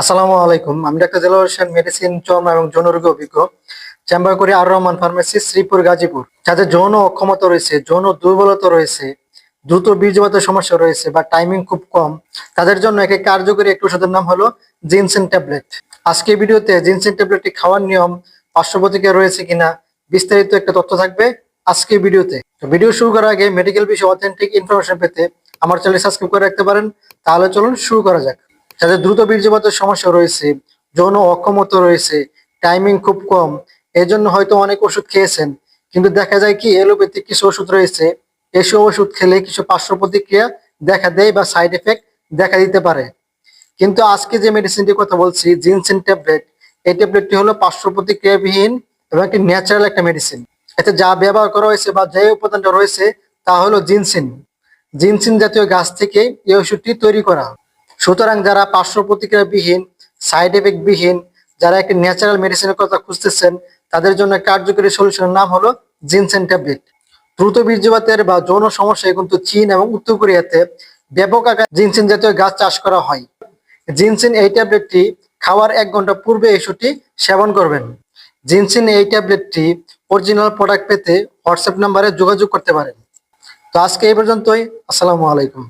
আসসালামু আলাইকুম। আমি ডাক্তার জেলা হোসেন মেডিসিন চর্মা এবং যৌন রোগে অভিজ্ঞ। চেম্বার করি আর রহমান ফার্মেসি শ্রীপুর, গাজীপুর। যাদের যৌন অক্ষমতা রয়েছে, যৌন দুর্বলতা রয়েছে, দ্রুত বীর্যপাতের সমস্যা রয়েছে বা টাইমিং খুব কম, তাদের জন্য একটি কার্যকরী একটি ওষুধের নাম হলো জিনসেন ট্যাবলেট। আজকে ভিডিওতে জিনসেন ট্যাবলেটটি খাওয়ার নিয়ম পার্শ্ব রয়েছে কিনা বিস্তারিত একটা তথ্য থাকবে আজকে ভিডিওতে। ভিডিও শুরু করার আগে মেডিকেল বিষয়ে অথেন্টিক ইনফরমেশন পেতে আমার চ্যানেল সাবস্ক্রাইব করে রাখতে পারেন। তাহলে চলুন শুরু করা যাক। যাদের দ্রুত বীর্যপাতের সমস্যা রয়েছে, যৌন অক্ষমতা রয়েছে টাইমিং খুব কম। এই জন্য হয়তো অনেক ওষুধ খেয়েছেন, কিন্তু দেখা যায় কি এলোপ্যাথিক কিছু ওষুধ রয়েছে, এসব ওষুধ খেলে কিছু পার্শ্ব প্রতিক্রিয়া দেখা দেয় বা সাইড এফেক্ট দেখা দিতে পারে। কিন্তু আজকে যে মেডিসিনটির কথা বলছি, জিনসেন ট্যাবলেট, এই ট্যাবলেটটি হলো পার্শ্ব প্রতিক্রিয়াবিহীন এবং একটি ন্যাচারাল একটা মেডিসিন এতে যা ব্যবহার করা হয়েছে বা যে উপাদানটা রয়েছে, তা হলো জিনসিন। জিনসিন জাতীয় গাছ থেকে এই ওষুধটি তৈরি করা। সুতরাং যারা পার্শ্ব প্রতিক্রিয়াবিহীন সাইড এফেক্ট বিহীন, যারা একটি ন্যাচারাল মেডিসিনের কথা খুঁজতেছেন, তাদের জন্য কার্যকরী সলিউশনের নাম হলো জিনসেন ট্যাবলেট। দ্রুত বীর্যপাতের বা যৌন সমস্যায় কিন্তু চীন এবং উত্তর কোরিয়াতে ব্যাপক আকারে জিনসিন জাতীয় গাছ চাষ করা হয়। জিনসিন এই ট্যাবলেটটি খাওয়ার এক ঘণ্টা পূর্বে ওষুধটি সেবন করবেন। জিনসিন এই ট্যাবলেটটি অরিজিনাল প্রোডাক্ট পেতে হোয়াটসঅ্যাপ নাম্বারে যোগাযোগ করতে পারেন। তো আজকে এই পর্যন্তই। আসসালামু আলাইকুম।